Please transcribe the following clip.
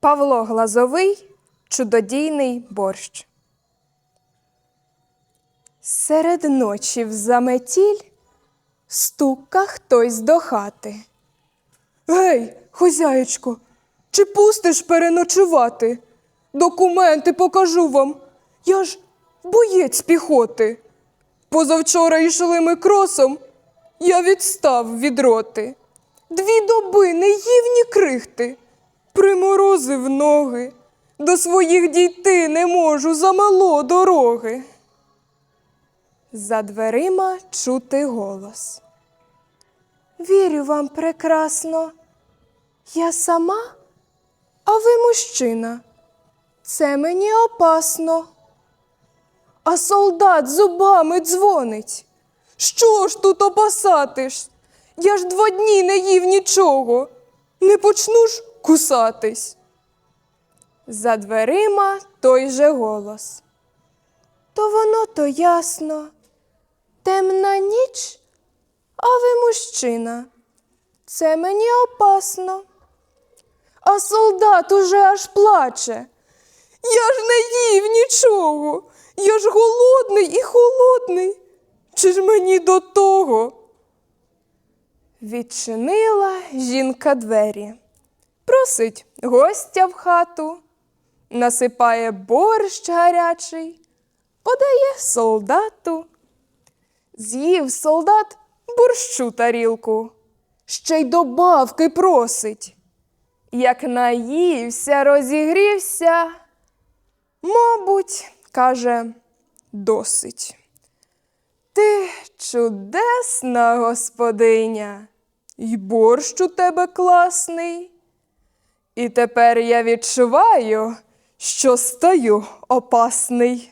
Павло Глазовий Чудодійний борщ. Серед ночі в заметіль стука хтось до хати. Гей, хозяєчко, чи пустиш переночувати? Документи покажу вам. Я ж боєць піхоти. Позавчора йшли ми кросом, я відстав від роти. Дві доби не їв ні крихти, приморозив ноги. До своїх дійти не можу, замало дороги. За дверима чути голос. Вірю вам прекрасно. Я сама, а ви мужчина. Це мені опасно. А солдат зубами дзвонить. Що ж тут опасатиш? Я ж два дні не їв нічого. Не почну ж кусатись. За дверима той же голос. То воно то ясно. Темна ніч, а ви мужчина. Це мені опасно. А солдат уже аж плаче. Я ж не їв нічого. Я ж голодний і холодний. Чи ж мені до того? Відчинила жінка двері, просить гостя в хату, насипає борщ гарячий, подає солдату. З'їв солдат борщу тарілку, ще й добавки просить. Як наївся, розігрівся, мабуть, каже, досить. Ти чудесна господиня, й борщ у тебе класний. І тепер я відчуваю, що стаю опасний.